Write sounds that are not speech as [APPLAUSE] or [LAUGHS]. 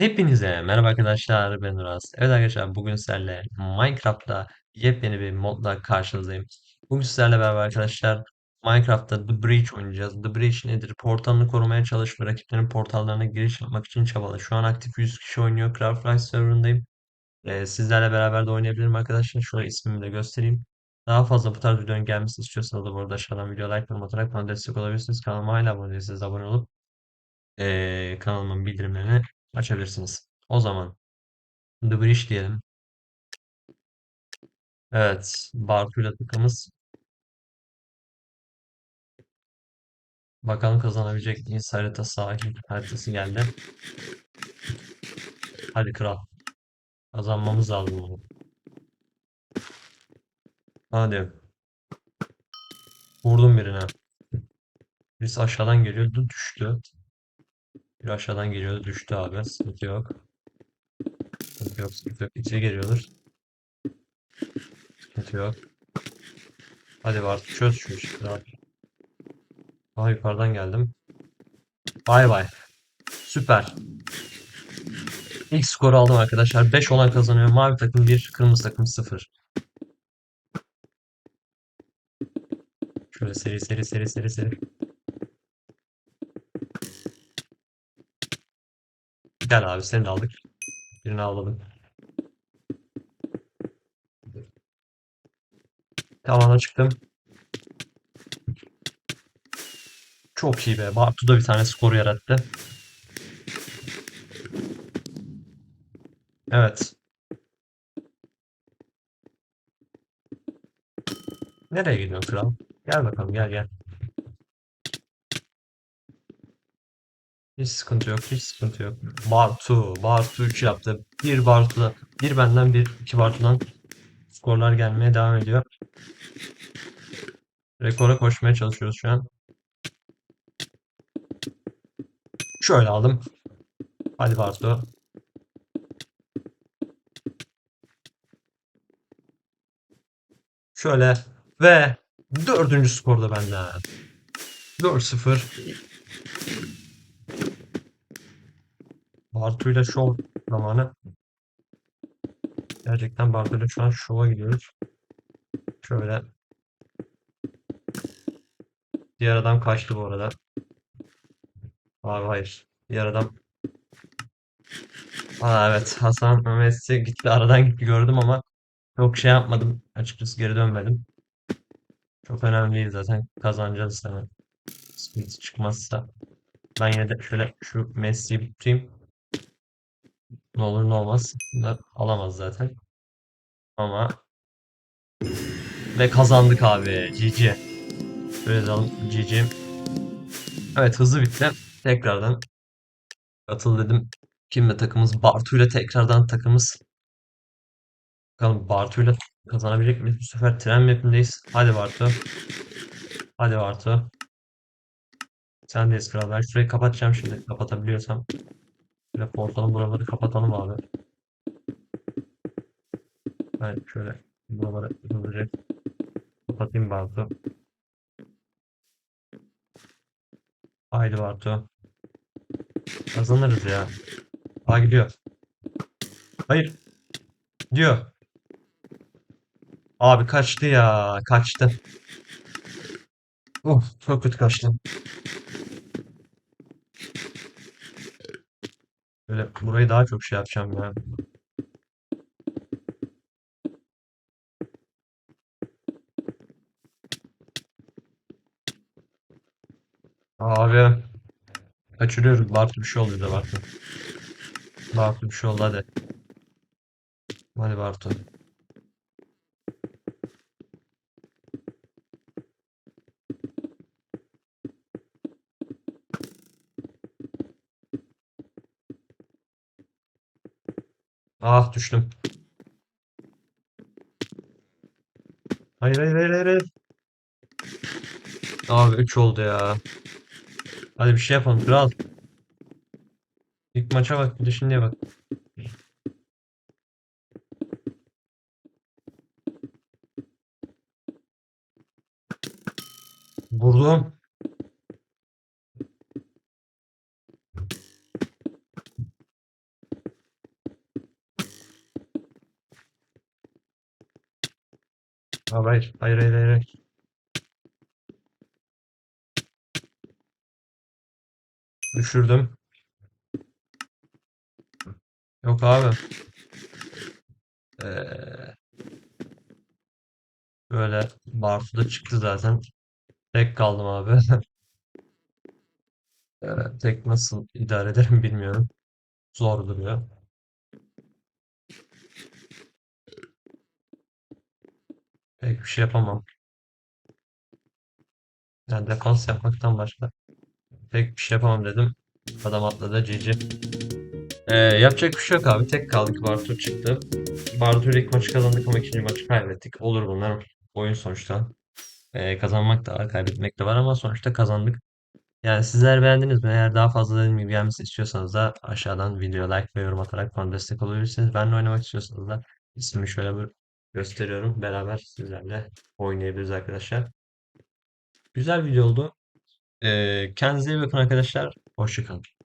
Hepinize merhaba arkadaşlar ben Uras. Evet arkadaşlar bugün sizlerle Minecraft'ta yepyeni bir modla karşınızdayım. Bugün sizlerle beraber arkadaşlar Minecraft'ta The Breach oynayacağız. The Breach nedir? Portalını korumaya çalış ve rakiplerin portallarına giriş yapmak için çabala. Şu an aktif 100 kişi oynuyor. Craft Rise serverındayım. Ee, sizlerle beraber de oynayabilirim arkadaşlar. Şöyle ismimi de göstereyim. Daha fazla bu tarz videonun gelmesini istiyorsanız da burada aşağıdan video like yorum atarak bana destek olabilirsiniz. Kanalıma hala abone değilseniz abone olup ee, kanalımın bildirimlerini açabilirsiniz. O zaman The diyelim. Evet. Bartu'yla takımız. Bakalım kazanabilecek miyiz? Harita sahil haritası geldi. Hadi kral. Kazanmamız lazım bunu. Hadi. Vurdum birine. Birisi aşağıdan geliyordu. Düştü. Bir aşağıdan geliyordu. Düştü abi. Sıkıntı yok. Sıkıntı yok. Sıkıntı yok. İçeri geliyordur. Sıkıntı yok. Hadi Bartu çöz şu işi. Daha yukarıdan geldim. Bay bay. Süper. İlk skoru aldım arkadaşlar. 5 olan kazanıyor. Mavi takım 1, kırmızı takım 0. Şöyle seri seri seri seri seri. Gel abi seni aldık. Birini avladım. Tavana çıktım. Çok iyi be. Bartu da bir tane skor yarattı. Evet. Nereye gidiyorsun kral? Gel bakalım gel gel. Hiç sıkıntı yok. Hiç sıkıntı yok. Bartu. Bartu 3 yaptı. Bir Bartu'da. Bir benden bir iki Bartu'dan skorlar gelmeye devam ediyor. Rekora koşmaya çalışıyoruz şu an. Şöyle aldım. Hadi Bartu. Şöyle ve dördüncü skor da benden. 4-0. Bartu'yla şov zamanı. Gerçekten Bartu'yla şu an şova gidiyoruz. Şöyle. Diğer adam kaçtı bu arada. Abi hayır. Diğer adam. Aa evet Hasan Messi gitti aradan gitti gördüm ama çok şey yapmadım. Açıkçası geri dönmedim. Çok önemli değil zaten kazanacağız hemen. Sıkıntı çıkmazsa. Ben yine de şöyle şu Messi'yi bir tutayım. Ne olur ne olmaz. Bunlar alamaz zaten. Ama ve kazandık abi. GG. Şöyle yazalım. GG. Evet hızlı bitti. Tekrardan katıl dedim. Kimle takımız? Bartu'yla tekrardan takımız. Bakalım Bartu'yla kazanabilecek miyiz? Bu sefer tren mapindeyiz. Hadi Bartu. Hadi Bartu. Sendeyiz kral. Ben şurayı kapatacağım şimdi. Kapatabiliyorsam. Şöyle portalın buraları kapatalım abi. Ben şöyle buraları hızlıca kapatayım Bartu. Haydi Bartu. Kazanırız ya. Aa gidiyor. Hayır. Diyor. Abi kaçtı ya. Kaçtı. Of çok kötü kaçtı. Böyle burayı daha çok şey yapacağım ya. Abi. Kaçırıyoruz. Bartu bir şey oluyor da Bartu. Bartu bir şey oldu hadi. Hadi Bartu. Ah düştüm. Hayır hayır hayır hayır. Abi 3 oldu ya. Hadi bir şey yapalım kral. İlk maça bak bir de şimdiye bak. Vurdum. Hayır. Hayır hayır hayır. hayır. Düşürdüm. Yok abi. Ee, böyle Bartu da çıktı zaten. Tek kaldım abi. [LAUGHS] Ee, tek nasıl idare ederim bilmiyorum. Zor duruyor. Pek bir şey yapamam. Yani defans yapmaktan başka pek bir şey yapamam dedim. Adam atladı cici. Ee, yapacak bir şey yok abi. Tek kaldık. Bartu çıktı. Bartu ilk maçı kazandık ama ikinci maçı kaybettik. Olur bunlar. Oyun sonuçta. Ee, kazanmak da var, kaybetmek de var ama sonuçta kazandık. Yani sizler beğendiniz mi? Eğer daha fazla dediğim gibi gelmesi istiyorsanız da aşağıdan video like ve yorum atarak bana destek olabilirsiniz. Benimle oynamak istiyorsanız da ismimi şöyle bir gösteriyorum. Beraber sizlerle oynayabiliriz arkadaşlar. Güzel video oldu. Kendinize iyi bakın arkadaşlar. Hoşça kalın.